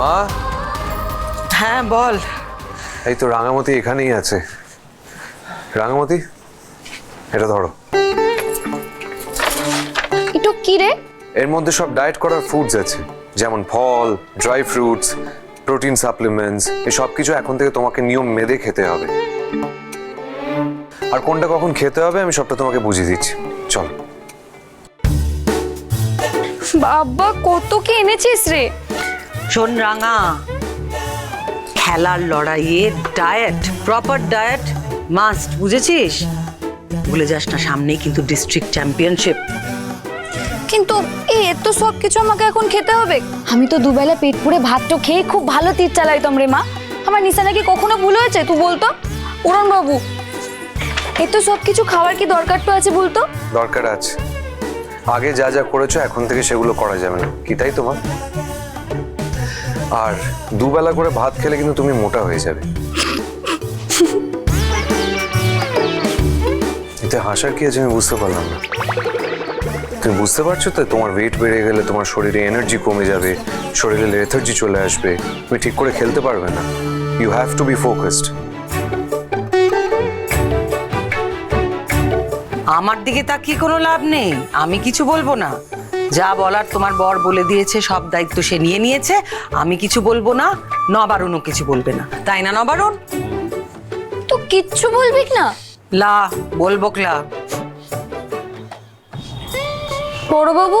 মা? হ্যাঁ বল। এই তো রাঙামতি এখানেই আছে। রাঙামতি এটা ধরো। এটা কি রে? এর মধ্যে সব ডায়েট করার ফুডস আছে। যেমন ফল ড্রাই ফ্রুটস প্রোটিন সাপ্লিমেন্টস এই সব কিছু এখন থেকে তোমাকে নিয়ম মেদে খেতে হবে। আর কোনটা কখন খেতে হবে আমি সবটা তোমাকে বুঝিয়ে দিচ্ছি। চলো। বাবা কত কি এনেছিস রে? শোন রাঙা খেলার লড়াইয়ে ডায়েট প্রপার ডায়েট মাস্ট বুঝেছিস? ভুলে যাস না সামনেই কিন্তু ডিস্ট্রিক্ট চ্যাম্পিয়নশিপ কিন্তু এই এত সব কিছু আমাকে এখন খেতে হবে। আমি তো দুবেলা পেট পুড়ে ভাতটা খেয়ে খুব ভালো তীর চালাইতাম রে মা। আমার নিশানা কি কখনো ভুল হয়েছে তুই বলতো? উড়ন বাবু এত সব কিছু খাওয়ার কি দরকার তো আছে বলতো? দরকার আছে। আগে যা যা করেছ এখন থেকে সেগুলো করা যাবে না। কি তাই তোমার? আর দুবেলা করে ভাত খেলে কিন্তু তুমি মোটা হয়ে যাবে। এতে হাসার কি আছে আমি বুঝতে পারলাম না। তুমি বুঝতে পারছ তো? তোমার ওয়েট বেড়ে গেলে তোমার শরীরে এনার্জি কমে যাবে, শরীরে লেথার্জি চলে আসবে। তুমি ঠিক করে খেলতে পারবে না। You have to be focused আমার দিকে তাকিয়ে কোনো লাভ নেই। আমি কিছু বলব না। যা বলার তোমার বর বলে দিয়েছে সব দায়িত্ব সে নিয়ে নিয়েছে। আমি কিছু বলব না নবারণও কিছু বলবে না। তাই না নবারণ? তো কিচ্ছু বলবি না? লা বলব ক্লা বড় বাবু